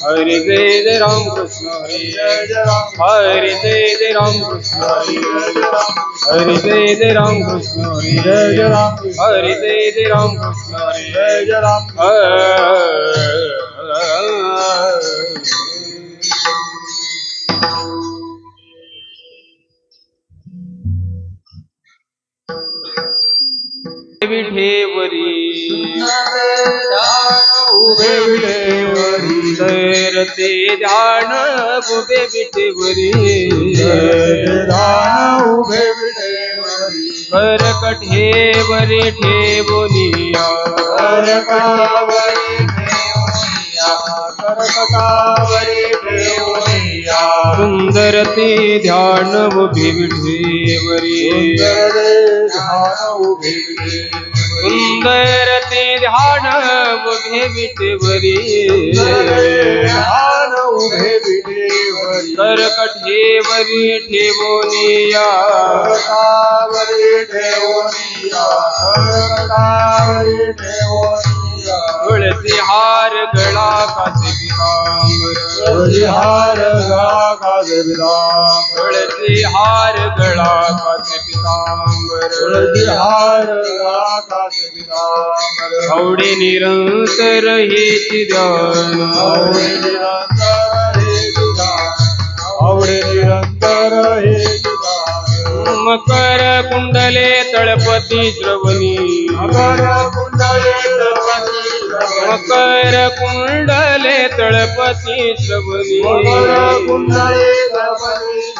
Hare Jai Ram Krishna Hare Jai Ram Krishna Hare Jai Ram Krishna Hare Jai Ram Krishna Hare Jai Ram Krishna Hare Jai Ram विठेवरी उभे विटेवरी तर ते ध्यान उभे विठेवरी दान उभे विटेवरी कर कठेवरी ठेवनिया करकावरी ठेवनिया करकटावरी ठेवनिया सुंदर ते ध्यान उभे विठेवरी सुंदर ध्यान उभे विटेवरी सुंदर ध्यान उभे विटेवरी ध्यान उभे विटेवरी तरक ठेवरी ठेवोनिया। ठेवोनिया ठेवोनिया। हार गला का शिवराम तुलसी हार गला का शिवराम तुलसी हार गला का पितांबर गा काजविदा आवडे निरंतर हेची ध्यान. आवडे निरंतर हे निरंतर हे विधान मकर कुंडले तळपती श्रवणी. मकर कुंडले तळपती श्रवणी. मकर कुंडले तळपती श्रवणी. मकर कुंडले तळपती श्रवणी.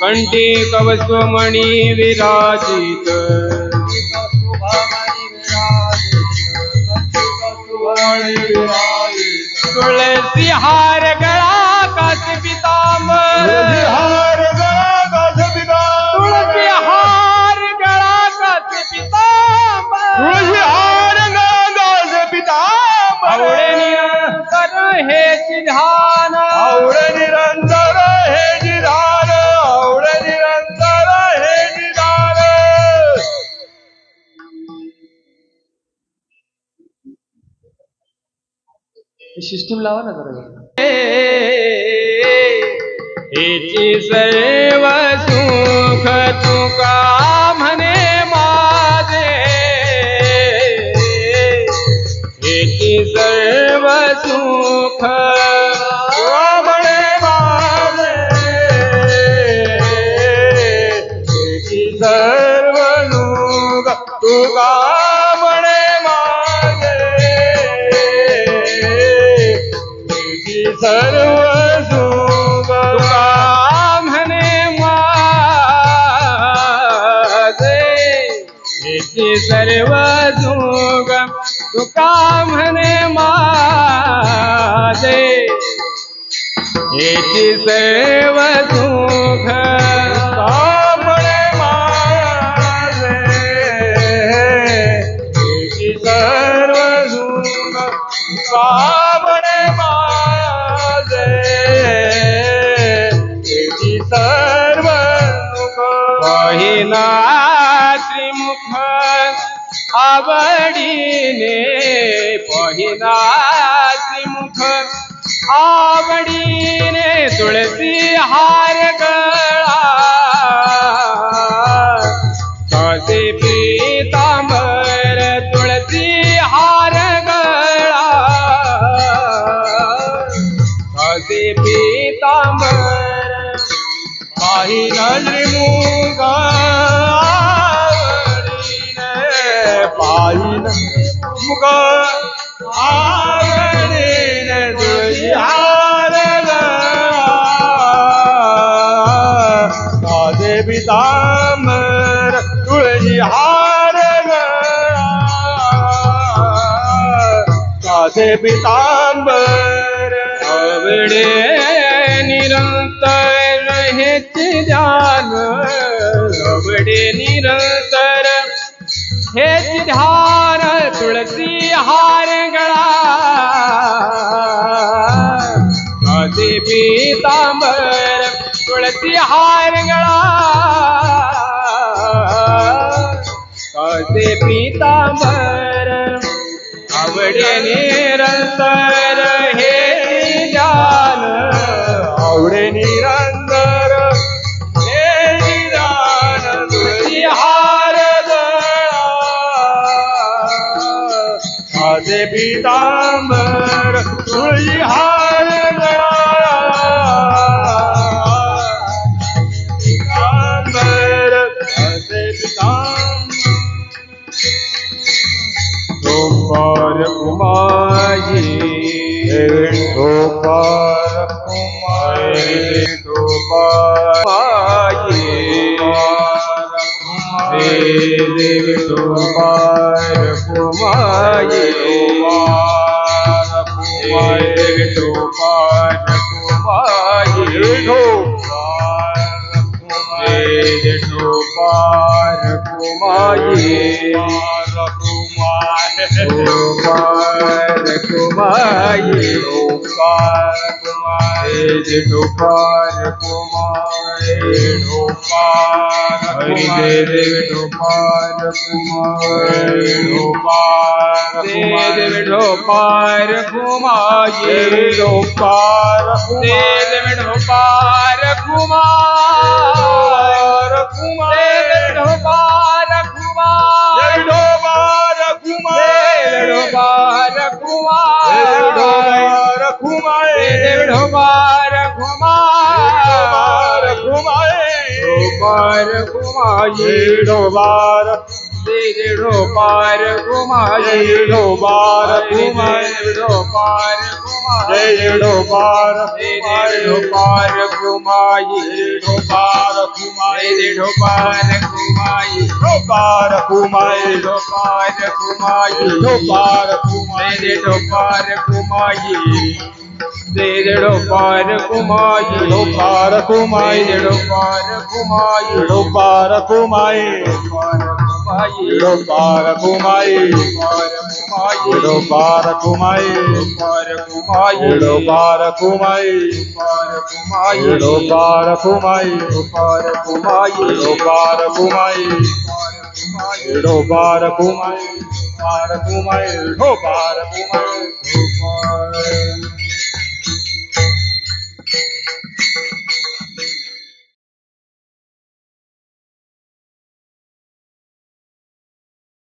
कंठे कवस्वमणि विराजित। तुलसी हार गड़ा कस पिताम हार गड़ा कस पिताम गड़ा कस पिताम गड़ा कस पिताम निरंतर हे निरंतर सिस्टीम लावा ना जरा हेची सर्व हेची सर्व सुख तुका म्हणे माझे हेची सर्व सुख सर्व सुग म्हणे माझे एकी सर्व त्रिमुख आवडीने पहिला त्रिमुख आवडीने तुळसी हार गळा से पीताम्बर अवड़े निरंतर हित ध्यान। अवड़े निरंतर हित ध्यान, तुलसी हार गड़ा। से पीताम्बर तुलसी हार गड़ा। से पीताम्बर आवडे निरंतर हे ज्ञान आवडे निरंतर हे निदान तुळशी हार माझे पितांबर तुळशी हार गोपाल कुमारी गोपाई हे देव गोपाल कुमारी हे देव गोपाल कुमारी देव गोपाल कुमारी गोपाल कुमारी गोपाल कुमारी गोपाल कुमारी गोपाल हरि देव गोपाल कुमारी गोपाल देव गोपाल कुमारी गोपाल देव गोपाल कुमार कुमार गोपाल कुमार डोबार कुमार ढोबार कुमार डोबार कुमार ढोबार कुमार ढोबार कुमारी डोबार कुमार ढोबार कुमारी जय डोबार ढोबार कुमारी डोबार कुमार ढोबार कुमारी डोबार कुमार ढोबार कुमारी डोबार कुमार दे ढोबार कुमारी दे ढोबार कुमारी डोबार कुमार दे ढोबार कुमारी डोबार कुमार ढोबार कुमारी डोबार कुमार ढोबार कुमारी डोबार कुमार ढोबार कुमारी डोबार कुमार ढोबार कुमारी डोबार कुमार डोबार कुमार डोबार कुमार डोबार कुमार